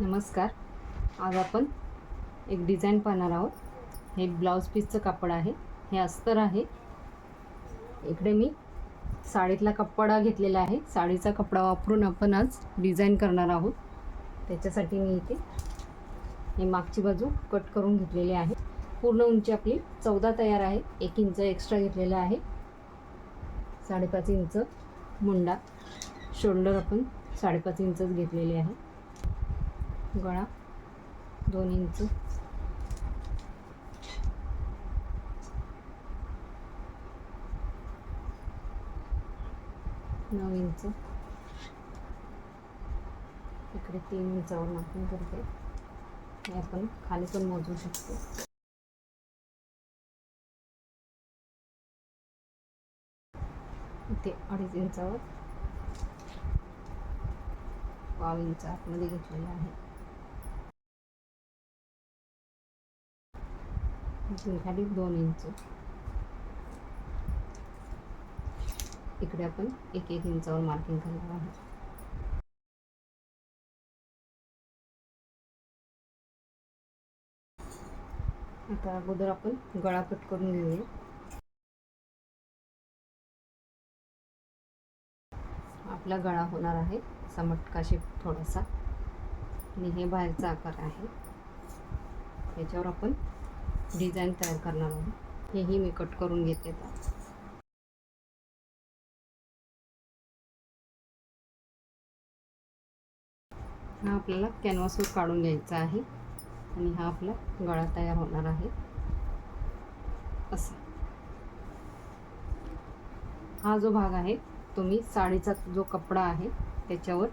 नमस्कार. आज आपण एक डिझाईन पाहणार आहोत. हे ब्लाऊज पीसचं कापड आहे. हे अस्तर आहे. इकडे मी साडीतला कपडा घेतलेला आहे. साडीचा कपडा वापरून आपण आज डिझाईन करणार आहोत. त्याच्यासाठी मी इथे हे मागची बाजू कट करून घेतलेली आहे. पूर्ण उंची आपली चौदा तयार आहे. एक इंच एक्स्ट्रा घेतलेला आहे. साडेपाच इंच मुंडा शोल्डर आपण साडेपाच इंचच घेतलेले आहे. गळा. दोन इंच. नऊ इंच. इकडे तीन इंचावर मार्किंग करते. हे आपण खाली पण मोजू शकतो. इथे अडीच इंचावर. पाव इंच आतमध्ये घेतलेला आहे. इथून खाली दोन इंच. इकडे आपण एक एक इंचावर मार्किंग करणार आहोत. आता अगोदर आपण गळा कट करून घेऊया. आपला गळा होणार आहे असा मटका शेप थोडासा. आणि हे बाहेरचा आकार आहे. याच्यावर आपण डिझाईन तयार करणार आहोत हेही मी कट करून घेते. हा आपल्याला कॅनव्हासवर काढून घ्यायचा आहे. आणि हा आपला गळा तयार होणार आहे. असा. हा जो भाग आहे तुम्ही साडीचा जो कपडा आहे त्याच्यावर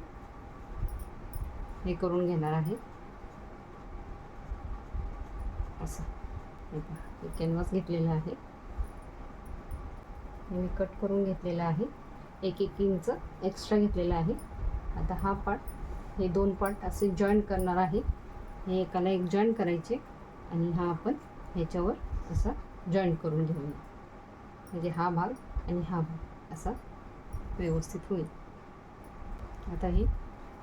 हे करून घेणार आहे. असं. हे पहा कॅनव्हास घेतलेला आहे. हे मी कट करून घेतलेला आहे. एक एक इंच एक्स्ट्रा घेतलेला आहे. आता हा पार्ट हे दोन पार्ट असे जॉईंट करणार आहे. हे एकाला एक जॉईंट करायचे आणि हा आपण ह्याच्यावर असा जॉईंट करून घेऊया. म्हणजे हा भाग आणि हा भाग असा व्यवस्थित होईल. आता हे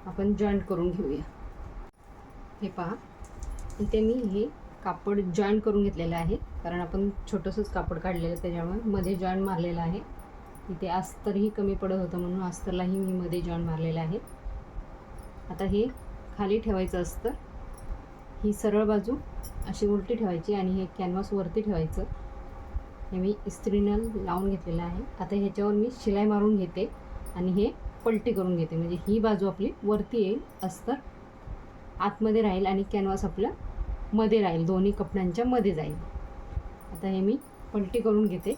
आपण जॉईंट करून घेऊया. हे पहा इथे मी हे कापड जॉईंट करून घेतलेलं आहे. कारण आपण छोटंसंच कापड काढलेलं त्याच्यामुळे मध्ये जॉईंट मारलेलं आहे. इथे अस्तरही कमी पडत होतं म्हणून अस्तरलाही मी मध्ये जॉईंट मारलेलं आहे. आता हे खाली ठेवायचं असतं ही सरळ बाजू अशी उलटी ठेवायची आणि हे कॅनव्हास वरती ठेवायचं. हे मी इस्त्रीनं लावून घेतलेलं आहे. आता ह्याच्यावर मी शिलाई मारून घेते आणि हे पलटी करून घेते. म्हणजे ही बाजू आपली वरती येईल अस्तर आतमध्ये राहील आणि कॅनव्हास आपलं मध्ये राहील दोन्ही कपड्यांच्या मध्ये जाईल. आता हे मी पलटी करून घेते.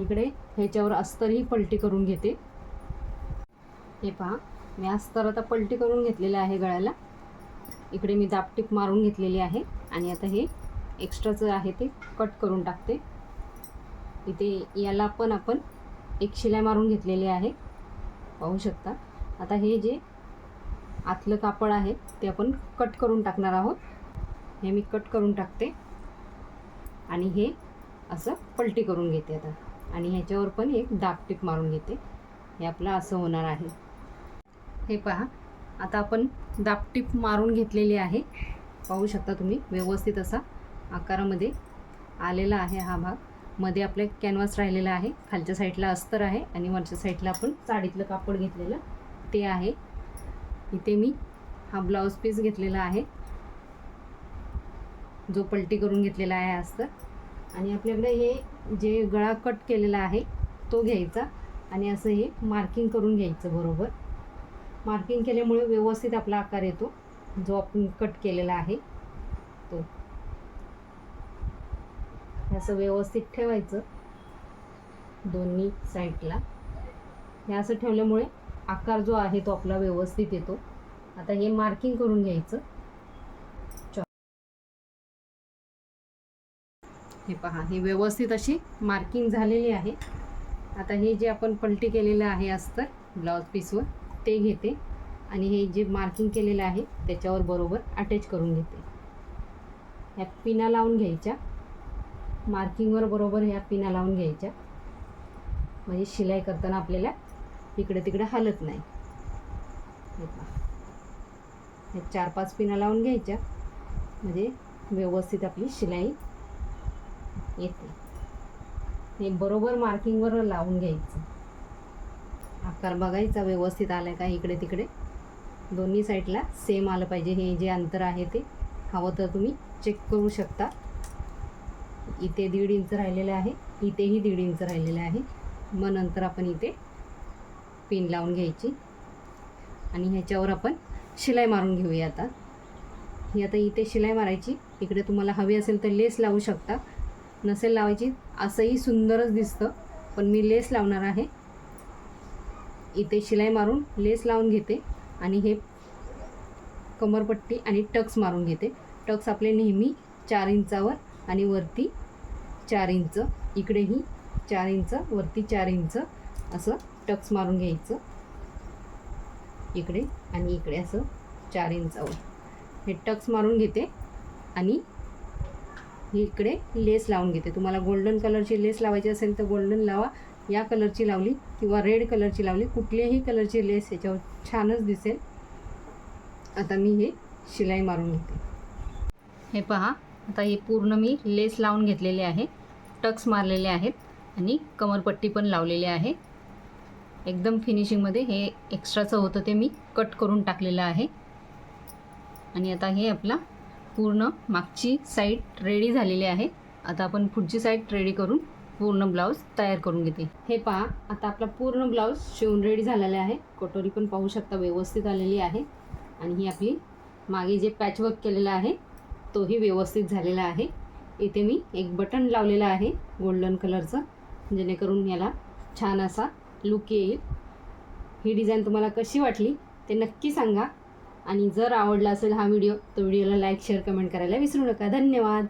इकडे ह्याच्यावर अस्तरही पलटी करून घेते. हे पहा मी अस्तर आता पलटी करून घेतलेलं आहे गळ्याला. इकडे मी दापटीप मारून घेतलेली आहे आणि आता हे एक्स्ट्राचं आहे ते कट करून टाकते. इथे याला पण आपण एक शिलाई मारून घेतलेली आहे. पाहू शकता. आता हे जे आतलं कापड आहे ते आपण कट करून टाकणार आहोत. हे मी कट करून टाकते. आणि हे असं पलटी करून घेते आता. आणि ह्याच्यावर पण एक दापटीप मारून घेते. हे आपलं असं होणार आहे. हे पहा. आता आपण दापटीप मारून घेतलेली आहे. पाहू शकता तुम्ही व्यवस्थित असा आकारामध्ये आलेला आहे हा भाग. मध्ये आपले कॅनव्हास राहिलेला आहे. खालच्या साईडला अस्तर आहे आणि वरच्या साईडला आपण साडीतलं कापड घेतलेलं ते आहे. इथे मी हा ब्लाऊज पीस घेतलेला आहे. जो पलटी करून घेतलेला आहे असतं आणि आपल्याकडे हे जे गळा कट केलेला आहे तो घ्यायचा. आणि असं हे मार्किंग करून घ्यायचं बरोबर. मार्किंग केल्यामुळे व्यवस्थित आपला आकार येतो जो आपण कट केलेला आहे तो. हे असं व्यवस्थित ठेवायचं दोन्ही साईडला हे असं ठेवल्यामुळे आकार जो आहे तो आपला व्यवस्थित येतो. आता हे मार्किंग करून घ्यायचं. हे पहा हे व्यवस्थित अशी मार्किंग झालेली आहे. आता हे जे आपण पलटी केलेलं आहे अस्तर ब्लाऊज पीसवर ते घेते. आणि हे जे मार्किंग केलेलं आहे त्याच्यावर बरोबर अटॅच करून घेते. ह्या पिना लावून घ्यायच्या. मार्किंगवर बरोबर ह्या पिना लावून घ्यायच्या. म्हणजे शिलाई करताना आपल्याला इकडे तिकडे हलत नाही. हे पहा. हे चार पाच पिना लावून घ्यायच्या. म्हणजे व्यवस्थित आपली शिलाई येते. हे बरोबर मार्किंगवर लावून घ्यायचं. आकार बघायचा व्यवस्थित आला का इकडे तिकडे? दोन्ही साईडला सेम आलं पाहिजे. हे जे अंतर आहे ते हवं तर तुम्ही चेक करू शकता. इथे दीड इंच राहिलेलं आहे. इथेही दीड इंच राहिलेलं आहे. मग नंतर आपण इथे पिन लावून घ्यायची. आणि ह्याच्यावर आपण शिलाई मारून घेऊया आता. ही आता इथे शिलाई मारायची. इकडे तुम्हाला हवी असेल तर लेस लावू शकता. नसेल लावायची असंही सुंदरच दिसतं. पण मी लेस लावणार आहे. इथे शिलाई मारून लेस लावून घेते आणि हे कमरपट्टी आणि टक्स मारून घेते. टक्स आपले नेहमी चार इंचावर आणि वरती चार इंच. इकडेही चार इंच वरती चार इंच असं टक्स मारून घ्यायचं. इकडे आणि इकडे असं चार इंचावर. हे टक्स मारून घेते आणि ही इकडे लेस लावून घेते. तुम्हाला गोल्डन कलरची लेस लावायची असेल तर गोल्डन लावा. या कलरची लावली किंवा रेड कलरची लावली. कुठल्याही कलरची लेस याच्यावर छानच दिसेल. आता मी हे शिलाई मारून घेते. हे पहा. आता हे पूर्ण मी लेस लावून घेतलेले आहे. टक्स मारलेले आहेत आणि कमरपट्टी पण लावलेली आहे. एकदम फिनिशिंगमध्ये हे एक्स्ट्राचं होतं ते मी कट करून टाकलेलं आहे. आणि आता हे आपला पूर्ण मागची साईड रेडी झालेली आहे. आता आपण पुढची साईड रेडी करून पूर्ण ब्लाऊज तयार करून घेते. हे पहा आता आपला पूर्ण ब्लाऊज शिवून रेडी झालेला आहे. कटोरी पण पाहू शकता व्यवस्थित आलेली आहे. आणि ही आपली मागे जे पॅचवर्क केलेलं आहे तोही व्यवस्थित झालेला आहे. इथे मी एक बटन लावलेलं आहे गोल्डन कलरचं जेणेकरून याला छान असा लुक येईल. ही डिझाईन तुम्हाला कशी वाटली ते नक्की सांगा. आणि जर आवडला असेल हा व्हिडिओ तर व्हिडिओला लाईक शेअर कमेंट करायला विसरू नका. धन्यवाद.